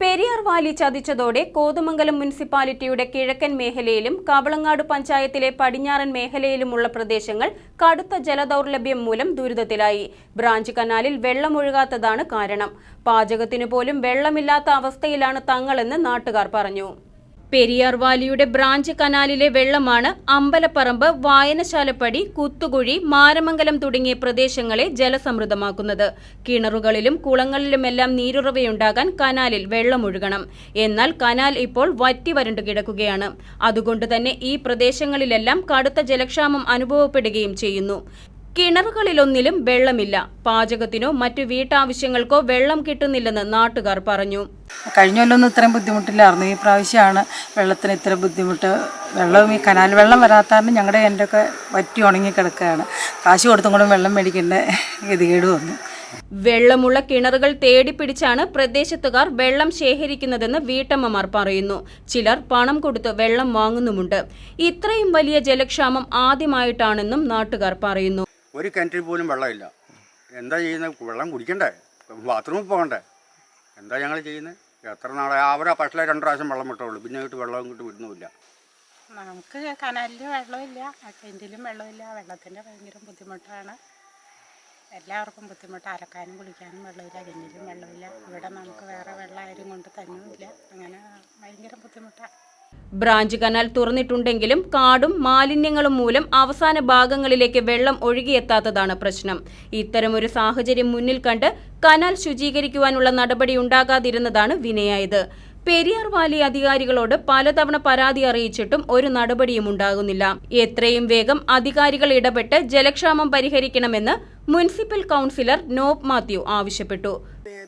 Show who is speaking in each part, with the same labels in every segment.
Speaker 1: Periyar valley ചതിച്ചതോടെ കോതമംഗലം മുനിസിപ്പാലിറ്റിയുടെ കിഴക്കൻ മേഖലയിലും കാവളങ്ങാട് പഞ്ചായത്തിലെ പടിഞ്ഞാറൻ മേഖലയിലുമുള്ള പ്രദേശങ്ങൾ കടുത്ത ജലദൗർലഭ്യം മൂലം ദുരിതത്തിലായി. ബ്രാഞ്ച് കനാലിൽ വെള്ളമൊഴുകാത്തതാണ് കാരണം. പാചകത്തിനു പോലും വെള്ളമില്ലാത്ത അവസ്ഥയിലാണ് തങ്ങളെന്ന് നാട്ടുകാർ പറഞ്ഞു. പെരിയാർ വാലിയുടെ ബ്രാഞ്ച് കനാലിലെ വെള്ളമാണ് അമ്പലപ്പറമ്പ് വായനശാലപ്പടി കുത്തുകുഴി മാരമംഗലം തുടങ്ങിയ പ്രദേശങ്ങളെ ജലസമൃദ്ധമാക്കുന്നത്. കിണറുകളിലും കുളങ്ങളിലുമെല്ലാം നീരുറവയുണ്ടാകാൻ കനാലിൽ വെള്ളമൊഴുകണം എന്നാൽ കനാൽ ഇപ്പോൾ വറ്റി വരണ്ടു കിടക്കുകയാണ്. അതുകൊണ്ട് തന്നെ ഈ പ്രദേശങ്ങളിലെല്ലാം കടുത്ത ജലക്ഷാമം അനുഭവപ്പെടുകയും ചെയ്യുന്നു. കിണറുകളിലൊന്നിലും വെള്ളമില്ല. പാചകത്തിനോ മറ്റു വീട്ടാവശ്യങ്ങൾക്കോ വെള്ളം കിട്ടുന്നില്ലെന്ന് നാട്ടുകാർ പറഞ്ഞു.
Speaker 2: കഴിഞ്ഞ കൊല്ലമൊന്നും ഇത്രയും ബുദ്ധിമുട്ടില്ലായിരുന്നു. ഈ പ്രാവശ്യമാണ് വെള്ളത്തിന് ഇത്ര ബുദ്ധിമുട്ട്. വെള്ളം ഈ കനാൽ വെള്ളം വരാത്ത കാരണം ഞങ്ങളുടെ എന്റെ ഒക്കെ വറ്റി ഉണങ്ങി കിടക്കുകയാണ്. കാശ് കൊടുത്തും കൂടെ വെള്ളം മേടിക്കേണ്ട ഗതികേട് വന്നു.
Speaker 1: വെള്ളമുള്ള കിണറുകൾ തേടിപ്പിടിച്ചാണ് പ്രദേശത്തുകാർ വെള്ളം ശേഖരിക്കുന്നതെന്ന് വീട്ടമ്മമാർ പറയുന്നു. ചിലർ പണം കൊടുത്ത് വെള്ളം വാങ്ങുന്നുമുണ്ട്. ഇത്രയും വലിയ ജലക്ഷാമം ആദ്യമായിട്ടാണെന്നും നാട്ടുകാർ പറയുന്നു.
Speaker 3: ഒരു കിണറ്റിൽ പോലും വെള്ളമില്ല. എന്താ ചെയ്യുന്നത് വെള്ളം കുടിക്കണ്ടേ? ബാത്റൂമിൽ പോകണ്ടേ? എന്താ ഞങ്ങൾ ചെയ്യുന്നത് എത്ര നാളെ അവരാ പക്ഷേ രണ്ട് പ്രാവശ്യം വെള്ളം വിട്ടുള്ളൂ പിന്നെ ഇങ്ങോട്ട് വെള്ളം ഇങ്ങോട്ട് വിടുന്നുമില്ല.
Speaker 4: നമുക്ക് കനാലിൽ വെള്ളമില്ല. കിണറ്റിലും വെള്ളമില്ല. വെള്ളത്തിന്റെ ഭയങ്കര ബുദ്ധിമുട്ടാണ്. എല്ലാവർക്കും ബുദ്ധിമുട്ട്. അലക്കാനും കുളിക്കാനും വെള്ളമില്ല. കിണറ്റിലും വെള്ളമില്ല. ഇവിടെ നമുക്ക് വേറെ വെള്ളം ആരും കൊണ്ട് തന്നുമില്ല അങ്ങനെ ഭയങ്കര ബുദ്ധിമുട്ടാണ്.
Speaker 1: ബ്രാഞ്ച് കനാൽ തുറന്നിട്ടുണ്ടെങ്കിലും കാടും മാലിന്യങ്ങളും മൂലം അവസാന ഭാഗങ്ങളിലേക്ക് വെള്ളം ഒഴുകിയെത്താത്തതാണ് പ്രശ്നം. ഇത്തരമൊരു സാഹചര്യം മുന്നിൽ കണ്ട് കനാൽ ശുചീകരിക്കുവാനുള്ള നടപടി ഉണ്ടാകാതിരുന്നതാണ് വിനയായത്. പെരിയാർ വാലി അധികാരികളോട് പലതവണ പരാതി അറിയിച്ചിട്ടും ഒരു നടപടിയും ഉണ്ടാകുന്നില്ല. എത്രയും വേഗം അധികാരികൾ ഇടപെട്ട് ജലക്ഷാമം പരിഹരിക്കണമെന്ന് മുനിസിപ്പൽ കൗൺസിലർ നോബ് മാത്യു ആവശ്യപ്പെട്ടു.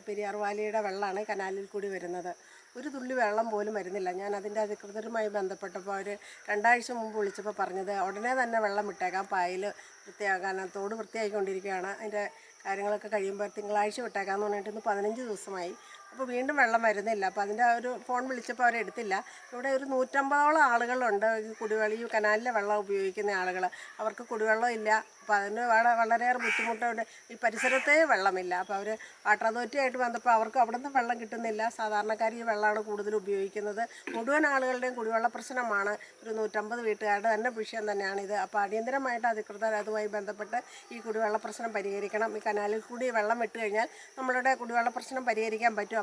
Speaker 5: പെരിയാർ വാലിയുടെ വെള്ളമാണ് കനാലിൽ കൂടി വരുന്നത്. ഒരു തുള്ളി വെള്ളം പോലും വരുന്നില്ല. ഞാൻ അതിന്റെ അധികൃതരുമായി ബന്ധപ്പെട്ടപ്പോൾ അവർ രണ്ടാഴ്ച മുമ്പ് വിളിച്ചപ്പോൾ പറഞ്ഞത് ഉടനെ തന്നെ വെള്ളം വിട്ടേക്കാം പായൽ വൃത്തിയാക്കാൻ തോട് വൃത്തിയായിക്കൊണ്ടിരിക്കുകയാണ് അതിന്റെ കാര്യങ്ങളൊക്കെ കഴിയുമ്പോൾ തിങ്കളാഴ്ച വിട്ടേക്കാമെന്ന് പറഞ്ഞിട്ട് ഇന്ന് പതിനഞ്ച് ദിവസമായി. അപ്പോൾ വീണ്ടും വെള്ളം വരുന്നില്ല. അപ്പോൾ അതിന്റെ ഒരു ഫോൺ വിളിച്ചപ്പോൾ അവരെടുത്തില്ല ഇവിടെ ഒരു നൂറ്റമ്പതോളം ആളുകളുണ്ട്. കുടിവെള്ളം ഈ കനാലിലെ വെള്ളം ഉപയോഗിക്കുന്ന ആളുകൾ അവർക്ക് കുടിവെള്ളം ഇല്ല. അപ്പോൾ അതിന് വള- വളരെയേറെ ബുദ്ധിമുട്ടുണ്ട്. ഈ പരിസരത്തേ വെള്ളമില്ല. അപ്പോൾ അവർ വാട്ടർ അതോറിറ്റിയായിട്ട് വന്നപ്പോൾ അവർക്ക് അവിടെ നിന്ന് വെള്ളം കിട്ടുന്നില്ല. സാധാരണക്കാർ ഈ വെള്ളമാണ് കൂടുതൽ ഉപയോഗിക്കുന്നത്. മുഴുവൻ ആളുകളുടെയും കുടിവെള്ള പ്രശ്നമാണ്. ഒരു നൂറ്റമ്പത് വീട്ടുകാരുടെ തന്നെ വിഷയം തന്നെയാണ് ഇത്. അപ്പോൾ അടിയന്തരമായിട്ട് അധികൃതർ അതുമായി ബന്ധപ്പെട്ട് ഈ കുടിവെള്ള പ്രശ്നം പരിഹരിക്കണം. ഈ കനാലിൽ കൂടി വെള്ളം വിട്ട് കഴിഞ്ഞാൽ നമ്മളുടെ കുടിവെള്ള പ്രശ്നം പരിഹരിക്കാൻ പറ്റും.